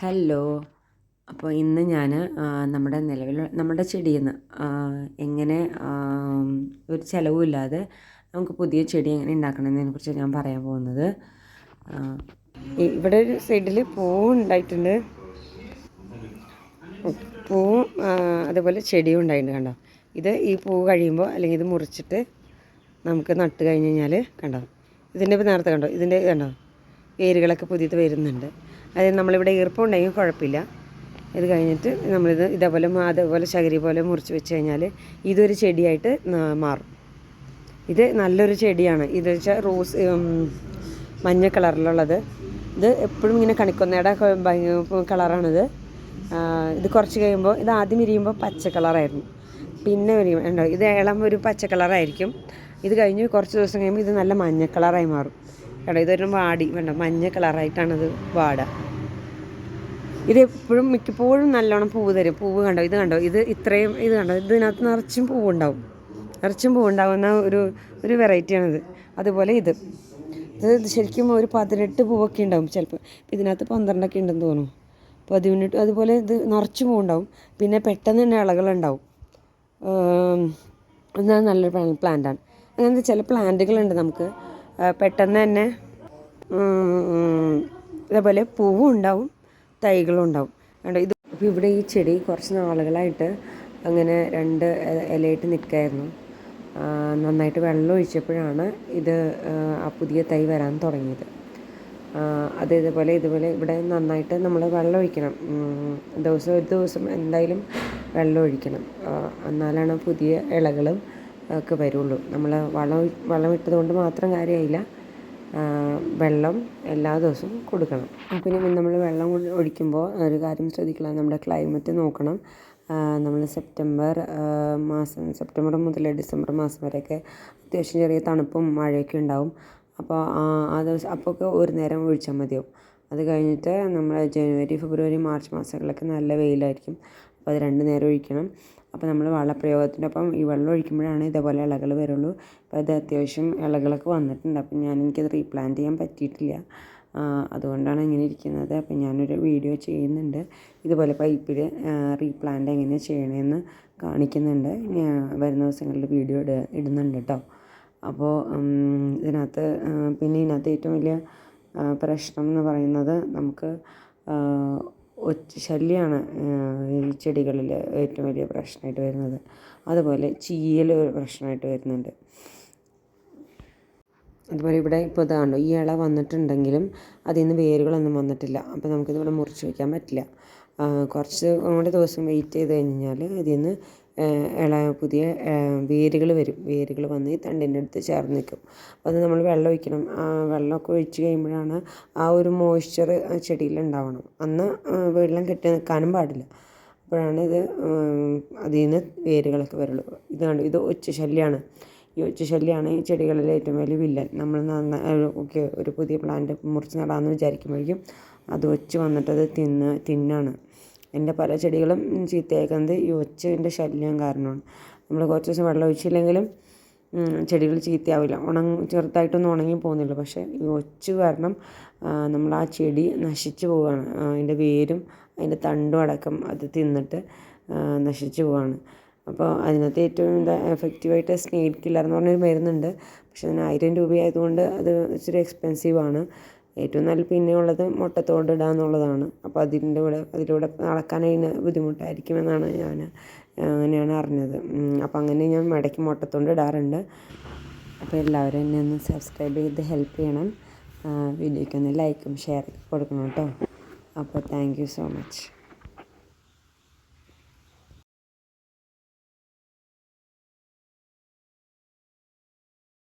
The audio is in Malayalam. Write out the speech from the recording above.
ഹലോ. അപ്പോൾ ഇന്ന് ഞാൻ നമ്മുടെ നിലവിൽ നമ്മുടെ ചെടിയിൽ നിന്ന് എങ്ങനെ ഒരു ചിലവുമില്ലാതെ നമുക്ക് പുതിയ ചെടി എങ്ങനെ ഉണ്ടാക്കണമെന്നതിനെ കുറിച്ച് ഞാൻ പറയാൻ പോകുന്നത്. ഇവിടെ ഒരു സൈഡിൽ പൂവ് ഉണ്ടായിട്ടുണ്ട്. പൂവും അതുപോലെ ചെടിയും ഉണ്ടായിട്ടുണ്ട് കണ്ടോ. ഇത് ഈ പൂവ് കഴിയുമ്പോൾ അല്ലെങ്കിൽ ഇത് മുറിച്ചിട്ട് നമുക്ക് നട്ട് കഴിഞ്ഞ് കഴിഞ്ഞാൽ കണ്ടോ. ഇതിന്റെ നേരത്തെ കണ്ടോ. ഇതിന്റെ കണ്ടോ. വേരുകളൊക്കെ പുതിയത് വരുന്നുണ്ട്. അതായത് നമ്മളിവിടെ ഈർപ്പമുണ്ടെങ്കിൽ കുഴപ്പമില്ല. ഇത് കഴിഞ്ഞിട്ട് നമ്മളിത് ഇതേപോലെ അതേപോലെ ശകരി പോലെ മുറിച്ച് വെച്ച് കഴിഞ്ഞാൽ ഇതൊരു ചെടിയായിട്ട് മാറും. ഇത് നല്ലൊരു ചെടിയാണ്. ഇത് വെച്ചാൽ റോസ് മഞ്ഞ കളറിലുള്ളത്. ഇത് എപ്പോഴും ഇങ്ങനെ കണിക്കൊന്നയുടെ കളറാണിത്. ഇത് കുറച്ച് കഴിയുമ്പോൾ ഇത് ആദ്യം ഇരിയുമ്പോൾ പച്ച കളറായിരുന്നു. പിന്നെ വിരിയും ഉണ്ടോ ഇത് ഇളം ഒരു പച്ച കളറായിരിക്കും. ഇത് കഴിഞ്ഞ് കുറച്ച് ദിവസം കഴിയുമ്പോൾ ഇത് നല്ല മഞ്ഞ കളറായി മാറും. കേട്ടോ ഇതൊരു വാടി. വേണ്ട മഞ്ഞ കളറായിട്ടാണത് വാട. ഇത് എപ്പോഴും മിക്കപ്പോഴും നല്ലോണം പൂവ് തരും. പൂവ് കണ്ടോ? ഇത് കണ്ടോ? ഇത് ഇത്രയും ഇത് കണ്ടോ? ഇതിനകത്ത് നിറച്ചും പൂവുണ്ടാവും. നിറച്ചും പൂവുണ്ടാവുന്ന ഒരു ഒരു വെറൈറ്റിയാണിത്. അതുപോലെ ഇത്. ഇത് ശരിക്കും ഒരു പതിനെട്ട് പൂവൊക്കെ ഉണ്ടാവും ചിലപ്പോൾ. ഇതിനകത്ത് പന്ത്രണ്ടൊക്കെ ഉണ്ടെന്ന് തോന്നുന്നു. പതിനെട്ട് അതുപോലെ ഇത് നിറച്ച് പൂവുണ്ടാവും. പിന്നെ പെട്ടെന്ന് തന്നെ ഇളകളുണ്ടാവും. എന്നാൽ നല്ലൊരു പ്ലാന്റാണ്. അങ്ങനത്തെ ചില പ്ലാന്റുകളുണ്ട് നമുക്ക്. പെട്ടെന്ന് തന്നെ ഇതേപോലെ പൂവും ഉണ്ടാവും തൈകളും ഉണ്ടാവും. കണ്ടോ ഇത് ഇവിടെ ഈ ചെടി കുറച്ച് നാളുകളായിട്ട് അങ്ങനെ രണ്ട് ഇലയിട്ട് നിൽക്കായിരുന്നു. നന്നായിട്ട് വെള്ളം ഒഴിച്ചപ്പോഴാണ് ഇത് ആ പുതിയ തൈ വരാൻ തുടങ്ങിയത്. അത് ഇതുപോലെ ഇവിടെ നന്നായിട്ട് നമ്മൾ വെള്ളം ഒഴിക്കണം. ദിവസം ഒരു ദിവസം എന്തായാലും വെള്ളം ഒഴിക്കണം. എന്നാലാണ് പുതിയ ഇലകളും ഒക്കെ വരുള്ളൂ. നമ്മൾ വളം വളം ഇട്ടത് കൊണ്ട് മാത്രം കാര്യമായില്ല വെള്ളം എല്ലാ ദിവസവും കൊടുക്കണം. പിന്നെ നമ്മൾ വെള്ളം ഒഴിക്കുമ്പോൾ ഒരു കാര്യം ശ്രദ്ധിക്കണം. നമ്മുടെ ക്ലൈമറ്റ് നോക്കണം. നമ്മൾ സെപ്റ്റംബർ മാസം സെപ്റ്റംബർ മുതൽ ഡിസംബർ മാസം വരെയൊക്കെ അത്യാവശ്യം ചെറിയ തണുപ്പും മഴയൊക്കെ ഉണ്ടാവും. അപ്പോൾ ആ ദിവസം അപ്പോഴൊക്കെ ഒരു നേരം ഒഴിച്ചാൽ മതിയാവും. അത് കഴിഞ്ഞിട്ട് നമ്മൾ ജനുവരി ഫെബ്രുവരി മാർച്ച് മാസങ്ങളിലൊക്കെ നല്ല വെയിലായിരിക്കും. അപ്പോൾ അത് രണ്ട് നേരം ഒഴിക്കണം. അപ്പോൾ നമ്മൾ വളപ്രയോഗത്തിനൊപ്പം ഈ വെള്ളം ഒഴിക്കുമ്പോഴാണ് ഇതേപോലെ ഇളകൾ വരുള്ളൂ. അപ്പോൾ ഇത് അത്യാവശ്യം ഇളകളൊക്കെ വന്നിട്ടുണ്ട്. അപ്പം ഞാൻ എനിക്കത് റീപ്ലാന്റ് ചെയ്യാൻ പറ്റിയിട്ടില്ല. അതുകൊണ്ടാണ് ഇങ്ങനെ ഇരിക്കുന്നത്. അപ്പം ഞാനൊരു വീഡിയോ ചെയ്യുന്നുണ്ട്. ഇതുപോലെ പൈപ്പിൽ റീപ്ലാന്റ് എങ്ങനെ ചെയ്യണമെന്ന് കാണിക്കുന്നുണ്ട്. വരുന്ന ദിവസങ്ങളിൽ വീഡിയോ ഇട ഇടുന്നുണ്ട് കേട്ടോ അപ്പോൾ ഇതിനകത്ത് പിന്നെ ഇതിനകത്ത് ഏറ്റവും വലിയ പ്രശ്നം എന്ന് പറയുന്നത് നമുക്ക് ഒറ്റ ശല്യമാണ് ഈ ചെടികളിൽ ഏറ്റവും വലിയ പ്രശ്നമായിട്ട് വരുന്നത്. അതുപോലെ ചീയൽ ഒരു പ്രശ്നമായിട്ട് വരുന്നുണ്ട്. അതുപോലെ ഇവിടെ ഇപ്പോൾ ഇതാണല്ലോ ഈ ഇള വന്നിട്ടുണ്ടെങ്കിലും അതിൽ നിന്ന് വേരുകളൊന്നും വന്നിട്ടില്ല. അപ്പോൾ നമുക്കിതിവിടെ മുറിച്ച് വയ്ക്കാൻ പറ്റില്ല. കുറച്ച് കൂടെ ദിവസം വെയിറ്റ് ചെയ്ത് കഴിഞ്ഞാൽ ഇതിൽ നിന്ന് ഇള പുതിയ വേരുകൾ വരും. വേരുകൾ വന്ന് ഈ തണ്ടിന്റെ അടുത്ത് ചേർന്ന് നിൽക്കും. അപ്പോൾ അത് നമ്മൾ വെള്ളം ഒഴിക്കണം. വെള്ളമൊക്കെ ഒഴിച്ച് കഴിയുമ്പോഴാണ് ആ ഒരു മോയ്സ്ചർ ചെടിയിൽ ഉണ്ടാവണം. അന്ന് വെള്ളം കെട്ടി നിൽക്കാനും പാടില്ല. അപ്പോഴാണ് ഇത് അതിൽ നിന്ന് വേരുകളൊക്കെ വരുള്ളൂ ഇതാണ് ഇത് ഒച്ച ശല്യമാണ് ഈ ഒച്ച ശല്യമാണ് ഈ ചെടികളിലെ ഏറ്റവും വലിയ വില്ലൻ. നമ്മൾ നന്നായി ഓക്കെ ഒരു പുതിയ പ്ലാന്റ് മുറിച്ച് നടാമെന്ന് വിചാരിക്കുമ്പോഴേക്കും അത് ഒച്ച് വന്നിട്ടത് തിന്ന് തിന്നാണ്. എന്റെ പല ചെടികളും ചീത്തയാക്കുന്നത് ഈ ഒച്ചന്റെ ശല്യം കാരണമാണ്. നമ്മൾ കുറച്ച് ദിവസം വെള്ളം ഒഴിച്ചില്ലെങ്കിലും ചെടികൾ ചീത്തയാവില്ല. ഉണങ്ങി ചെറുതായിട്ടൊന്നും ഉണങ്ങി പോകുന്നില്ല. പക്ഷേ ഈ ഒച്ച് കാരണം നമ്മൾ ആ ചെടി നശിച്ചു പോവുകയാണ്. അതിന്റെ വേരും അതിന്റെ തണ്ടും അടക്കം അത് തിന്നിട്ട് നശിച്ചു പോവുകയാണ്. അപ്പോൾ അതിനകത്ത് ഏറ്റവും എന്താ എഫക്റ്റീവായിട്ട് കില്ലർ എന്ന് പറഞ്ഞൊരു മരുന്നുണ്ട്. പക്ഷേ അതിന് ആയിരം രൂപയായതുകൊണ്ട് അത് ഇച്ചിരി എക്സ്പെൻസീവാണ് ഏറ്റവും നല്ല പിന്നെ ഉള്ളത് മുട്ടത്തോട് ഇടുക എന്നുള്ളതാണ്. അപ്പോൾ അതിന്റെ കൂടെ അതിലൂടെ നടക്കാൻ അതിന് ബുദ്ധിമുട്ടായിരിക്കുമെന്നാണ് ഞാൻ അങ്ങനെയാണ് അറിഞ്ഞത്. അപ്പോൾ അങ്ങനെ ഞാൻ ഇടയ്ക്ക് മുട്ടത്തോണ്ട് ഇടാറുണ്ട്. അപ്പോൾ എല്ലാവരും എന്നെ ഒന്ന് സബ്സ്ക്രൈബ് ചെയ്ത് ഹെൽപ്പ് ചെയ്യണം. വീഡിയോയ്ക്ക് ഒന്ന് ലൈക്കും ഷെയർ കൊടുക്കണം കേട്ടോ. അപ്പോൾ താങ്ക് യു സോ മച്ച്